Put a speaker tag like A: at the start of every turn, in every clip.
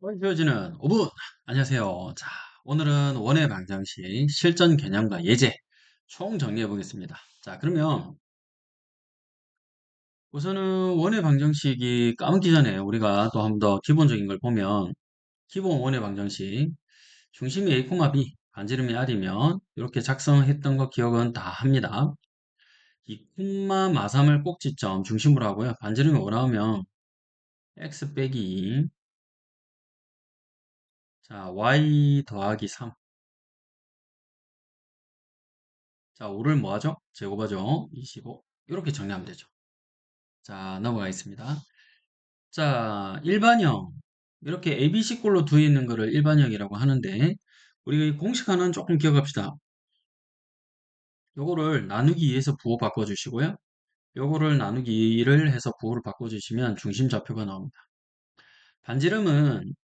A: 보여주는 5분. 안녕하세요. 자, 오늘은 원의 방정식 실전 개념과 예제 총 정리해 보겠습니다. 자, 그러면 우선은 원의 방정식이 까먹기 전에 우리가 또 한 번 더 기본적인 걸 보면 기본 원의 방정식 중심이 A, B, 반지름이 R이면 이렇게 작성했던 거 기억은 다 합니다. 이 콤마 마삼을 꼭지점 중심으로 하고요. 반지름이 5 나오면 x 빼기 2 자, y 더하기 3 자, 5를 뭐 하죠? 제곱하죠? 25. 이렇게 정리하면 되죠. 자, 넘어가겠습니다. 자, 일반형. 이렇게 ABC꼴로 두어 있는 거를 일반형이라고 하는데, 우리 공식 하나는 조금 기억합시다. 요거를 나누기 2에서 부호 바꿔주시고요. 요거를 나누기 2를 해서 부호를 바꿔주시면 중심 좌표가 나옵니다. 반지름은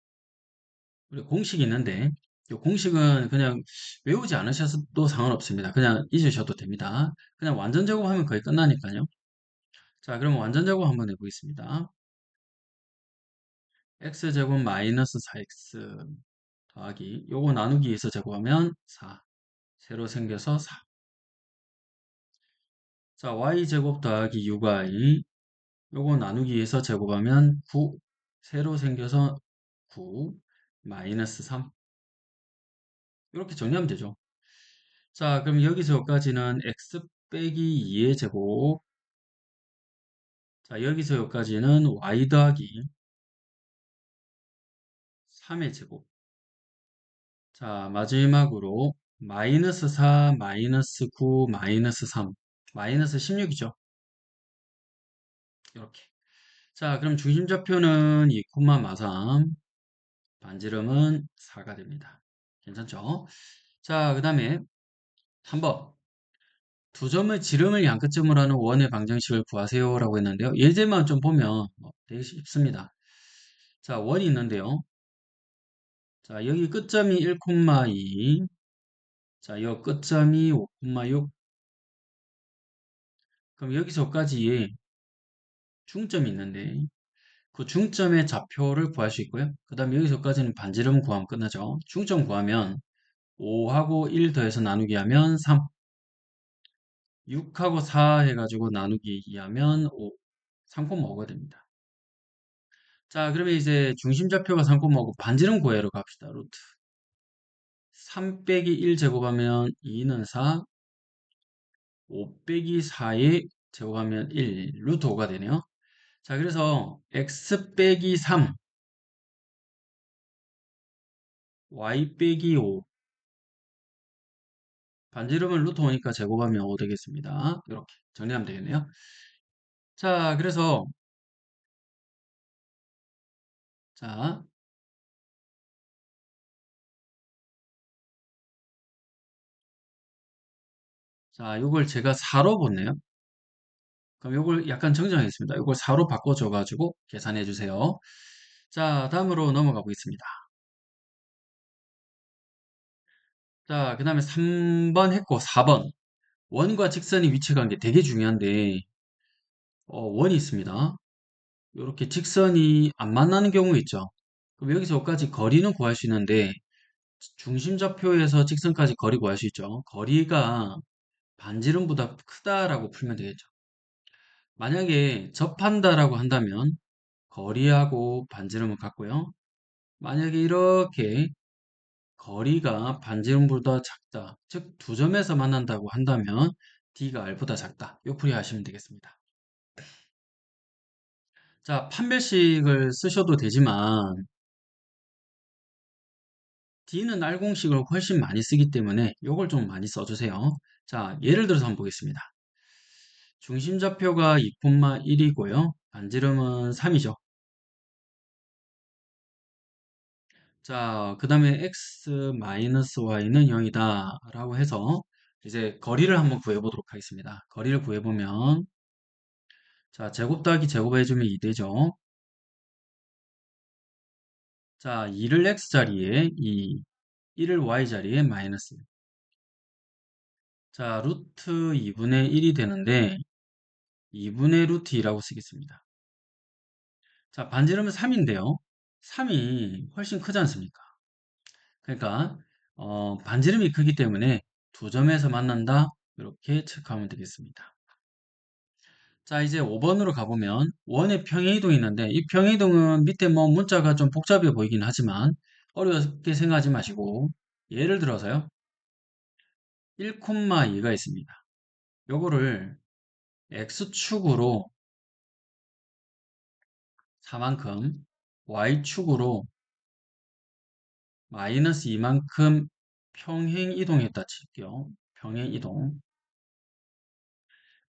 A: 우리 공식이 있는데, 이 공식은 그냥 외우지 않으셔도 상관없습니다. 그냥 잊으셔도 됩니다. 그냥 완전 제곱하면 거의 끝나니까요. 자, 그럼 완전 제곱 한번 해보겠습니다. x제곱 마이너스 4x 더하기 요거 나누기 위해서 제곱하면 4 새로 생겨서 4 자, y제곱 더하기 6y 요거 나누기 위해서 제곱하면 9 새로 생겨서 9 마이너스 3 이렇게 정리하면 되죠. 자, 그럼 여기서 여기까지는 x 빼기 2의 제곱 자, 여기서 여기까지는 y 더하기 3의 제곱 자, 마지막으로 마이너스 4, 마이너스 9, 마이너스 3, 마이너스 16이죠. 이렇게. 자, 그럼 중심좌표는 2, 마삼, 반지름은 4가 됩니다. 괜찮죠? 자, 그 다음에 3번. 두 점의 지름을 양끝점으로 하는 원의 방정식을 구하세요 라고 했는데요. 예제만 좀 보면 뭐 되게 쉽습니다. 자, 원이 있는데요. 자, 여기 끝점이 1,2 자, 여 끝점이 5,6 그럼 여기서까지 중점이 있는데 그 중점의 좌표를 구할 수 있고요. 그 다음에 여기서까지는 반지름 구하면 끝나죠. 중점 구하면 5하고 1 더해서 나누기 하면 3 6하고 4 해가지고 나누기 2 하면 5 3,5가 됩니다. 자 그러면 이제 중심 좌표가 3,5고 반지름 구해러 갑시다. 루트 3 빼기 1 제곱하면 2는 4 5 빼기 4에 제곱하면 1 루트 5가 되네요. 자, 그래서 x 빼기 3, y 빼기 5. 반지름을 루트 5니까 제곱하면 5 되겠습니다. 이렇게 정리하면 되겠네요. 자, 그래서 자, 자, 이걸 제가 4로 보네요. 그럼 이걸 약간 정정하겠습니다. 이걸 4로 바꿔줘가지고 계산해 주세요. 자, 다음으로 넘어가 보겠습니다. 자, 그 다음에 3번 했고 4번. 원과 직선의 위치 관계 되게 중요한데, 어, 원이 있습니다. 이렇게 직선이 안 만나는 경우 있죠. 그럼 여기서 여기까지 거리는 구할 수 있는데, 중심좌표에서 직선까지 거리 구할 수 있죠. 거리가 반지름보다 크다라고 풀면 되겠죠. 만약에 접한다라고 한다면 거리하고 반지름은 같고요. 만약에 이렇게 거리가 반지름보다 작다. 즉, 두 점에서 만난다고 한다면 D가 R보다 작다. 요 풀이 하시면 되겠습니다. 자, 판별식을 쓰셔도 되지만 D는 R 공식을 훨씬 많이 쓰기 때문에 이걸 좀 많이 써주세요. 자, 예를 들어서 한번 보겠습니다. 중심 좌표가 2,1이고요. 반지름은 3이죠. 자, 그 다음에 x-y는 0이다 라고 해서 이제 거리를 한번 구해보도록 하겠습니다. 거리를 구해보면 자, 제곱 더하기 제곱 해주면 2 되죠. 자, 2를 x자리에 2, 1을 y자리에 마이너스 자, 루트 2분의 1이 되는데 2분의 루트 2라고 쓰겠습니다. 자, 반지름은 3인데요. 3이 훨씬 크지 않습니까? 그러니까 어, 반지름이 크기 때문에 두 점에서 만난다. 이렇게 체크하면 되겠습니다. 자, 이제 5번으로 가보면 원의 평행이동이 있는데 이 평행이동은 밑에 뭐 문자가 좀 복잡해 보이긴 하지만 어렵게 생각하지 마시고 예를 들어서요. 1,2가 있습니다. 요거를 x축으로 4만큼 y축으로 마이너스 2만큼 평행 이동했다 칠게요. 평행 이동.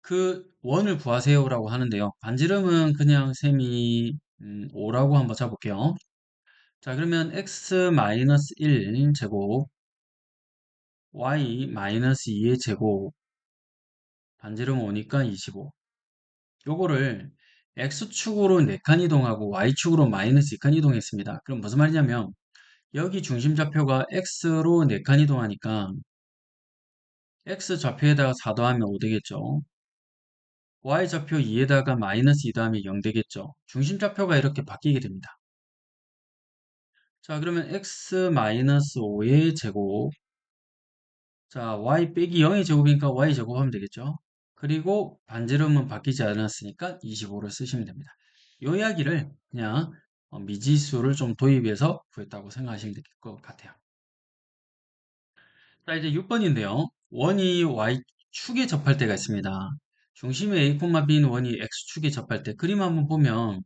A: 그 원을 구하세요라고 하는데요. 반지름은 그냥 셈이 음, 5라고 한번 잡을게요. 자, 그러면 x 마이너스 1 제곱 y 마이너스 2의 제곱 반지름 5니까 25. 요거를 x축으로 4칸 이동하고 y축으로 마이너스 2칸 이동했습니다. 그럼 무슨 말이냐면 여기 중심 좌표가 x로 4칸 이동하니까 x 좌표에다가 4 더하면 5 되겠죠. y 좌표 2에다가 마이너스 2 더하면 0 되겠죠. 중심 좌표가 이렇게 바뀌게 됩니다. 자 그러면 x 마이너스 5의 제곱 자 y 빼기 0의 제곱이니까 y 제곱하면 되겠죠. 그리고 반지름은 바뀌지 않았으니까 25를 쓰시면 됩니다. 이 이야기를 그냥 어, 미지수를 좀 도입해서 구했다고 생각하시면 될 것 같아요. 자, 이제 6번인데요. 원이 y축에 접할 때가 있습니다. 중심에 a, b인 원이 x축에 접할 때 그림 한번 보면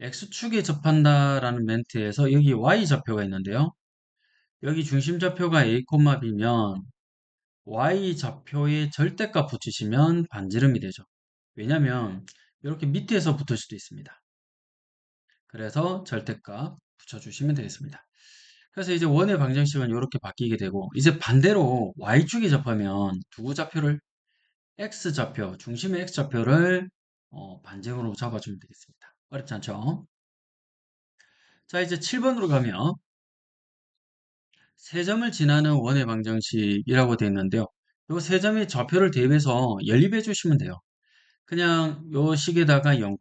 A: x축에 접한다라는 멘트에서 여기 y좌표가 있는데요. 여기 중심 좌표가 a, b면 y좌표에 절대값 붙이시면 반지름이 되죠. 왜냐하면 이렇게 밑에서 붙을 수도 있습니다. 그래서 절대값 붙여주시면 되겠습니다. 그래서 이제 원의 방정식은 이렇게 바뀌게 되고 이제 반대로 y축에 접하면 두 좌표를 x좌표, 중심의 x좌표를 어, 반지름으로 잡아주면 되겠습니다. 어렵지 않죠? 자 이제 7번으로 가면 세 점을 지나는 원의 방정식이라고 되어 있는데요. 이세 점의 좌표를 대입해서 연립해 주시면 돼요. 그냥 요 식에다가 0,0,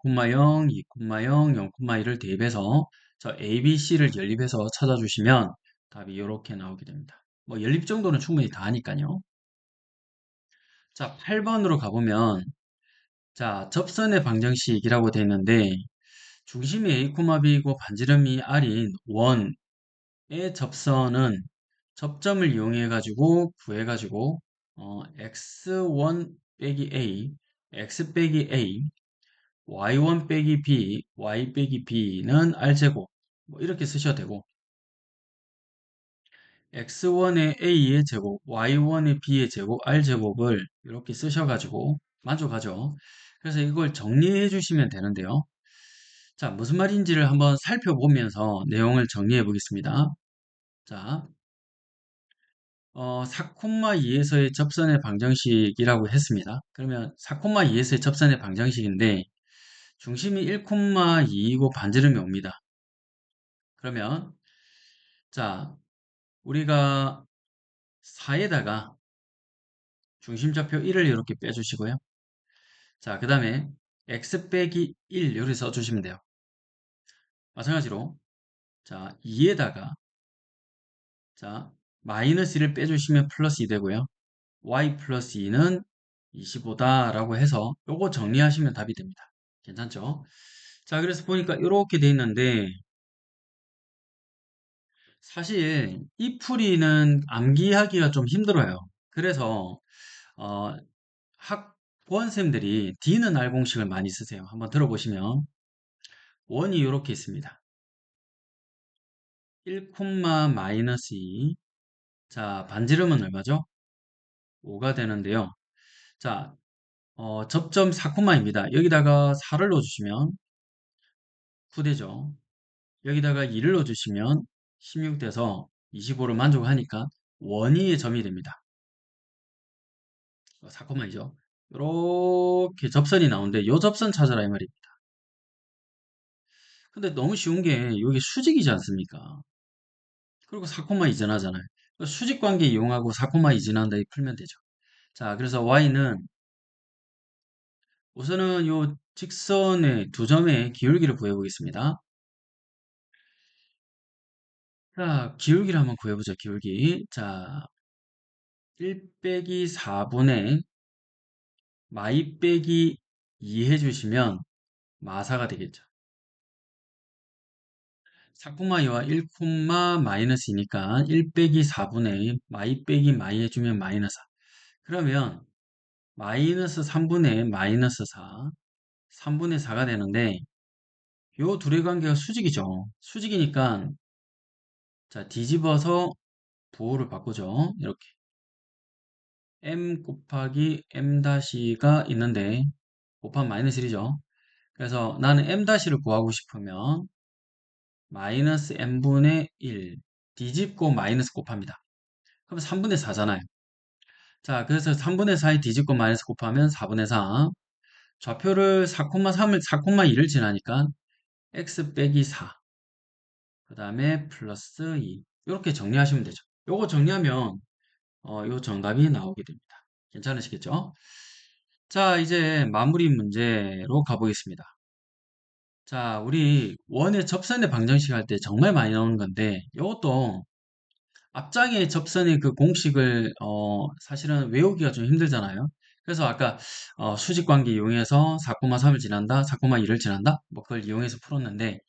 A: 2,0, 0,1을 대입해서 저 A, B, C를 연립해서 찾아주시면 답이 이렇게 나오게 됩니다. 뭐 연립 정도는 충분히 다 하니까요. 자, 8번으로 가보면 자, 접선의 방정식이라고 되어 있는데 중심이 A, B이고 반지름이 R인 원의 접선은 접점을 이용해 가지고 구해 가지고 어, x1 빼기 a, x 빼기 a, y1 빼기 b, y 빼기 b는 r제곱 뭐 이렇게 쓰셔도 되고 x1의 a의 제곱, y1의 b의 제곱, r제곱을 이렇게 쓰셔가지고 만족하죠. 그래서 이걸 정리해 주시면 되는데요. 자, 무슨 말인지를 한번 살펴보면서 내용을 정리해 보겠습니다. 자, 어, 4,2에서의 접선의 방정식이라고 했습니다. 그러면 4,2에서의 접선의 방정식인데 중심이 1,2이고 반지름이 옵니다. 그러면 자 우리가 4에다가 중심좌표 1을 이렇게 빼주시고요. 자, 그 다음에 x 빼기 1 이렇게 써주시면 돼요. 마찬가지로 자 2에다가 자 마이너스 1을 빼주시면 플러스 2 되고요. y 플러스 2는 25다 라고 해서 요거 정리하시면 답이 됩니다. 괜찮죠? 자, 그래서 보니까 이렇게 돼 있는데 사실 이 풀이는 암기하기가 좀 힘들어요. 그래서 어, 학 보안쌤들이 D는 R 공식을 많이 쓰세요. 한번 들어보시면 원이 이렇게 있습니다. 1, 마이너스 2 자, 반지름은 얼마죠? 5가 되는데요. 자, 어, 접점 4,입니다. 여기다가 4를 넣어주시면 9 되죠. 여기다가 2를 넣어주시면 16 돼서 25를 만족하니까 원위의 점이 됩니다. 4,이죠. 이렇게 접선이 나오는데 이 접선 찾아라 이 말입니다. 근데 너무 쉬운 게 여기 수직이지 않습니까? 그리고 4, 이전하잖아요. 수직 관계 이용하고 4, 이전한다 이 풀면 되죠. 자, 그래서 y는 우선은 요 직선의 두 점의 기울기를 구해 보겠습니다. 자, 기울기를 한번 구해보죠. 기울기. 자, 1 빼기 4분의 마이 빼기 2 해주시면 마사가 되겠죠. 4,2와 1, 마이너스이니까 1 빼기 4분의 마이 빼기 마이 해주면 마이너스 4. 그러면 마이너스 3분의 마이너스 4, 3분의 4가 되는데 요 둘의 관계가 수직이죠. 수직이니까 자 뒤집어서 부호를 바꾸죠. 이렇게 m 곱하기 m-가 있는데 곱하면 마이너스 1이죠. 그래서 나는 m-를 구하고 싶으면 마이너스 n분의 1 뒤집고 마이너스 곱합니다. 그럼 3분의 4잖아요. 자, 그래서 3분의 4에 뒤집고 마이너스 곱하면 4분의 4. 좌표를 4,3을 4,2를 지나니까 x 빼기 4. 그 다음에 플러스 2. 이렇게 정리하시면 되죠. 요거 정리하면 어, 요 정답이 나오게 됩니다. 괜찮으시겠죠? 자, 이제 마무리 문제로 가보겠습니다. 자, 우리 원의 접선의 방정식 할 때 정말 많이 나오는 건데 이것도 앞장의 접선의 그 공식을 어, 사실은 외우기가 좀 힘들잖아요. 그래서 아까 어, 수직 관계 이용해서 4,3을 지난다, 4,2를 지난다, 뭐 그걸 이용해서 풀었는데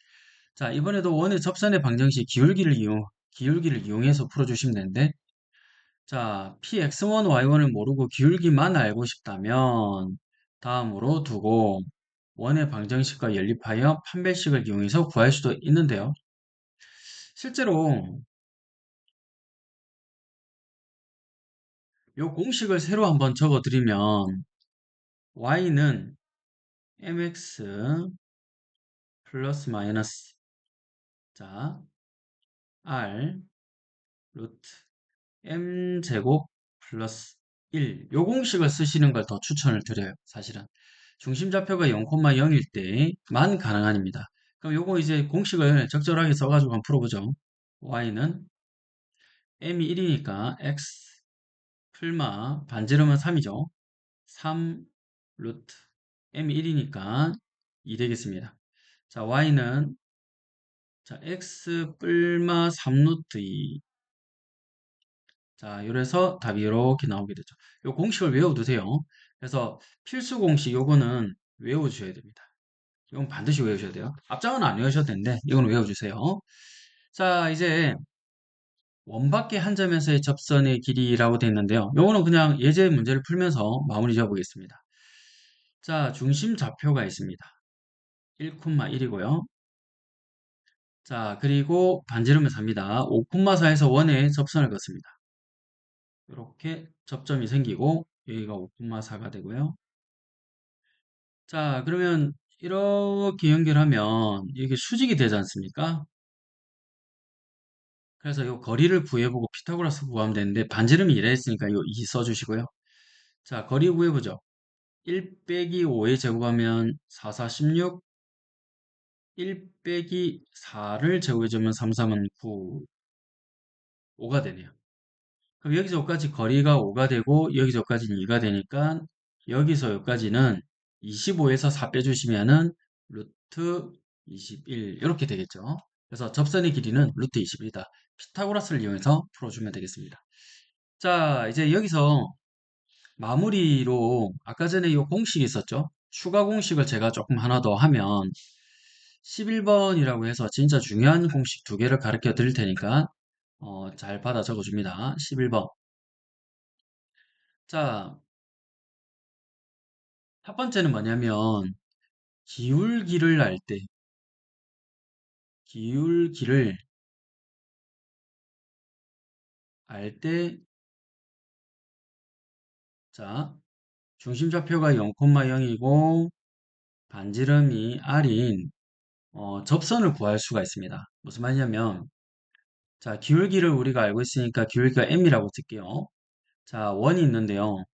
A: 자 이번에도 원의 접선의 방정식 기울기를 이용 기울기를 이용해서 풀어주시면 되는데 자 px1, y1을 모르고 기울기만 알고 싶다면 다음으로 두고 원의 방정식과 연립하여 판별식을 이용해서 구할 수도 있는데요. 실제로 이 공식을 새로 한번 적어드리면 y는 mx 플러스 마이너스 자 r 루트 m제곱 플러스 1. 요 공식을 쓰시는 걸 더 추천을 드려요. 사실은. 중심좌표가 0,0일 때만 가능한입니다. 그럼 요거 이제 공식을 적절하게 써가지고 한번 풀어보죠. y는 m이 1이니까 x 풀마 반지름은 3이죠. 3 루트 m이 1이니까 2 되겠습니다. 자 y는 자 x 뿔마 3 루트 2 자, 이래서 답이 이렇게 나오게 되죠. 이 공식을 외워두세요. 그래서 필수 공식 요거는 외워주셔야 됩니다. 이건 반드시 외우셔야 돼요. 앞장은 안 외우셔도 되는데 이건 외워주세요. 자, 이제 원밖에 한 점에서의 접선의 길이라고 되어 있는데요. 요거는 그냥 예제 문제를 풀면서 마무리 지어 보겠습니다. 자, 중심 좌표가 있습니다. 1,1이고요. 자, 그리고 반지름을 삽니다. 5,4에서 원에 접선을 긋습니다. 이렇게 접점이 생기고 여기가 5,4가 되고요. 자, 그러면 이렇게 연결하면 이게 수직이 되지 않습니까? 그래서 이 거리를 구해보고 피타고라스 구하면 되는데 반지름이 이래 있으니까 이2 써주시고요. 자, 거리 구해보죠. 1 빼기 5의 제곱하면 4, 4, 16 1 빼기 4를 제곱해주면 3, 3은 9 5가 되네요. 그럼 여기서 여기까지 거리가 5가 되고 여기서 여기까지는 2가 되니까 여기서 여기까지는 25에서 4 빼주시면은 루트 21 이렇게 되겠죠. 그래서 접선의 길이는 루트 21이다. 피타고라스를 이용해서 풀어주면 되겠습니다. 자 이제 여기서 마무리로 아까 전에 이 공식이 있었죠. 추가 공식을 제가 조금 하나 더 하면 11번이라고 해서 진짜 중요한 공식 두 개를 가르쳐 드릴 테니까 어, 잘 받아 적어줍니다. 11번. 자, 첫 번째는 뭐냐면 기울기를 알 때, 기울기를 알 때, 자, 중심 좌표가 0,0이고 반지름이 r인 어, 접선을 구할 수가 있습니다. 무슨 말이냐면 자, 기울기를 우리가 알고 있으니까 기울기가 m이라고 쓸게요. 자, 원이 있는데요.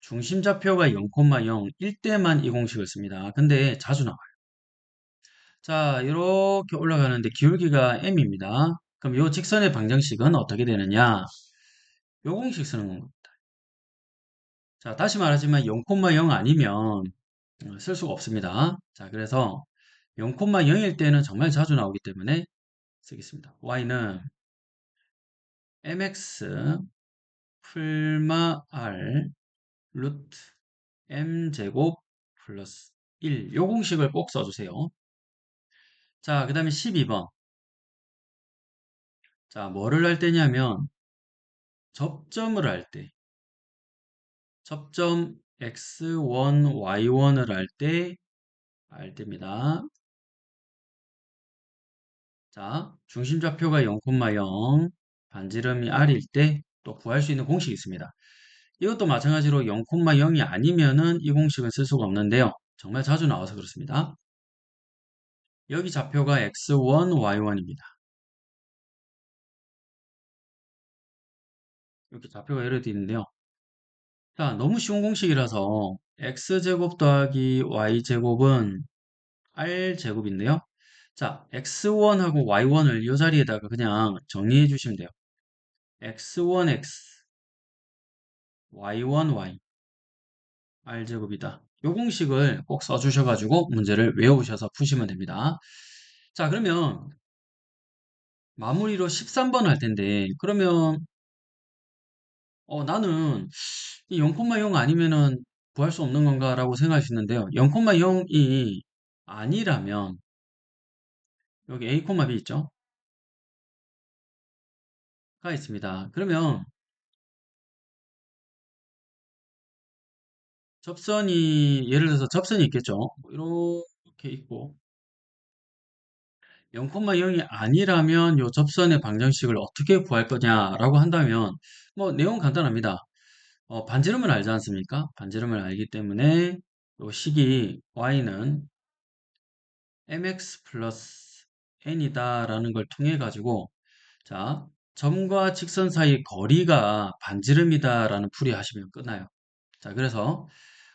A: 중심 좌표가 0,0, 1대만 이 공식을 씁니다. 근데 자주 나와요. 자, 이렇게 올라가는데 기울기가 m입니다. 그럼 이 직선의 방정식은 어떻게 되느냐? 이 공식 쓰는 겁니다. 자, 다시 말하지만 0,0 아니면 어, 쓸 수가 없습니다. 자, 그래서 0,0일 때는 정말 자주 나오기 때문에 쓰겠습니다. y는 mx 풀마 r 루트 m제곱 플러스 1. 요 공식을 꼭 써주세요. 자, 그 다음에 12번. 자, 뭐를 할 때냐면 접점을 할 때. 접점 x1, y1을 할 때, 할 때입니다. 자, 중심좌표가 0,0, 반지름이 r일 때 또 구할 수 있는 공식이 있습니다. 이것도 마찬가지로 0,0이 아니면은 이 공식은 쓸 수가 없는데요. 정말 자주 나와서 그렇습니다. 여기 좌표가 x1, y1입니다. 이렇게 좌표가 예를 들는데요. 자, 너무 쉬운 공식이라서 x제곱 더하기 y제곱은 r제곱인데요. 자, x1하고 y1을 이 자리에다가 그냥 정리해 주시면 돼요. X1x, y1y, r제곱이다. 이 공식을 꼭 써주셔가지고 문제를 외우셔서 푸시면 됩니다. 자, 그러면 마무리로 13번 할 텐데, 그러면 어, 나는 이 0,0 아니면은 구할 수 없는 건가라고 생각할 수 있는데요. 0,0이 아니라면 여기 A, B 있죠? 가 있습니다. 그러면 접선이 예를 들어서 접선이 있겠죠? 이렇게 있고 0,0이 아니라면 이 접선의 방정식을 어떻게 구할 거냐라고 한다면 뭐 내용 간단합니다. 어, 반지름을 알지 않습니까? 반지름을 알기 때문에 이 식이 y는 mx 플러스 n이다 라는 걸 통해 가지고 자 점과 직선 사이 거리가 반지름이다 라는 풀이 하시면 끝나요. 자 그래서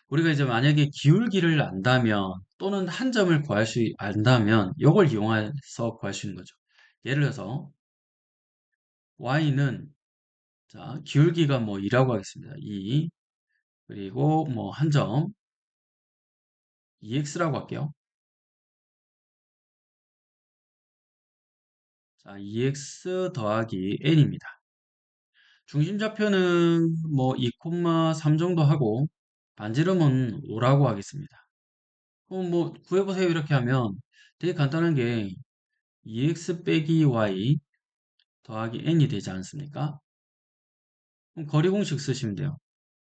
A: 우리가 이제 만약에 기울기를 안다면 또는 한 점을 구할 수 안다면 이걸 이용해서 구할 수 있는 거죠. 예를 들어서 y는 자 기울기가 뭐 2라고 하겠습니다. 2 그리고 뭐 한 점 2x라고 할게요. 자 2x 더하기 n입니다. 중심좌표는 뭐 2,3 정도 하고 반지름은 5라고 하겠습니다. 그럼 뭐 구해보세요 이렇게 하면 되게 간단한 게 2x 빼기 y 더하기 n이 되지 않습니까? 그럼 거리 공식 쓰시면 돼요.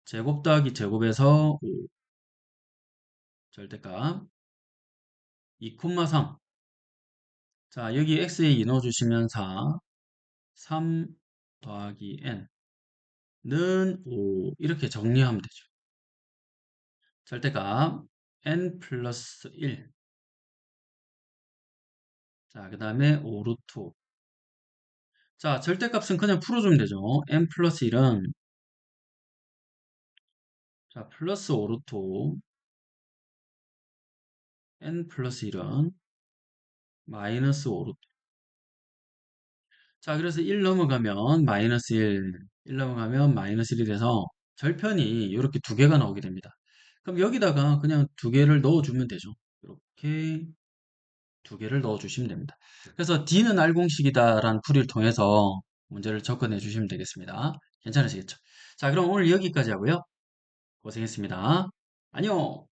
A: 제곱 더하기 제곱에서 5 절대값 2,3 자 여기 x에 2 넣어주시면 4 3 더하기 n는 5 이렇게 정리하면 되죠. 절대값 n 플러스 1 자, 그 다음에 5 루트 5 자, 절대값은 그냥 풀어주면 되죠. n 플러스 1은 자, 플러스 5 루트 5 n 플러스 1은 마이너스 5 루트 자, 그래서 1 넘어가면 마이너스 1, 1 넘어가면 마이너스 1이 돼서 절편이 이렇게 두 개가 나오게 됩니다. 그럼 여기다가 그냥 두 개를 넣어주면 되죠. 이렇게 두 개를 넣어주시면 됩니다. 그래서 D는 R공식이다라는 풀이를 통해서 문제를 접근해 주시면 되겠습니다. 괜찮으시겠죠? 자, 그럼 오늘 여기까지 하고요. 고생했습니다. 안녕!